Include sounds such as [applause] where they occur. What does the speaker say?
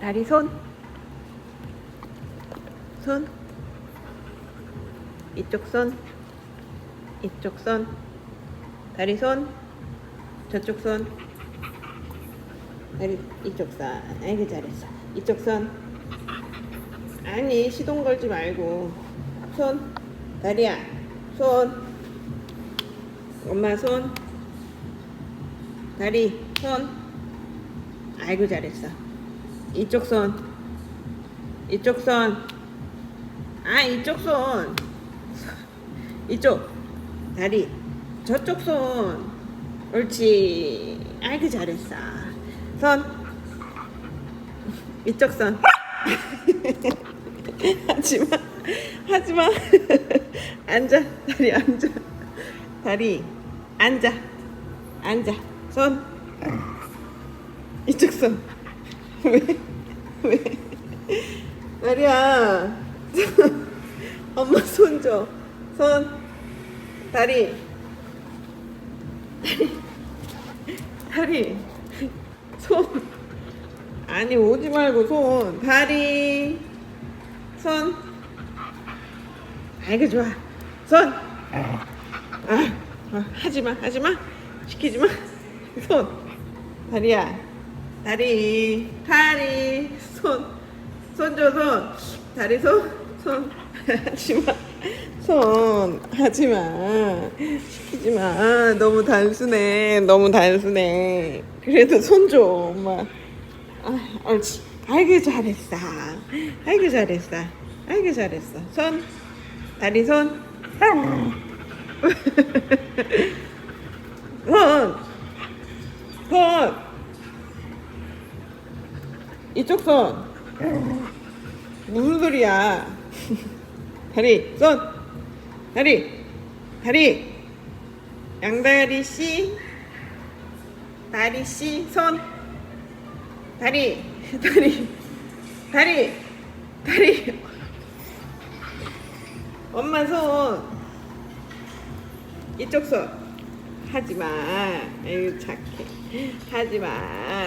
다리 손. 손. 이쪽 손. 이쪽 손. 다리 손. 저쪽 손. 다리 이쪽 손. 아이고 잘했어. 이쪽 손. 아니 시동 걸지 말고 손. 다리야. 손. 엄마 손. 다리 손. 아이고 잘했어. 이쪽 손. 이쪽 손. 아 이쪽 손. 이쪽 다리. 저쪽 손. 옳지. 아이고 잘했어. 손. 이쪽 손. [laughs] 하지마. 하지마. [laughs] 앉아. 다리 앉아. 다리 앉아. 앉아. 손. 이쪽 손. 왜? 왜? 다리야. [laughs] 엄마 손 줘. 손. 다리. 다리. 다리. 손. 아니 오지 말고 손. 다리. 손. 아이고 좋아. 손. 아, 아, 하지 마 하지 마 시키지 마 손 다리야 다리 다리 손 손 줘 손. 다리 손 손. 하지마 손. 하지마 시키지마 너무 단순해. 너무 단순해. 그래도 손 줘 엄마. 아 옳지. 아이고 잘했어. 아이고 잘했어. 아이고 잘했어. 손. 다리 손. [laughs] 손! 손! 이쪽 손! 무슨 소리야? 다리, 손! 다리! 다리! 양다리 씨! 다리 씨, 손! 다리! [laughs] 다리! 다리! 다리! 엄마 손! 이쪽 손! 하지마. 에이 착해. 하지마.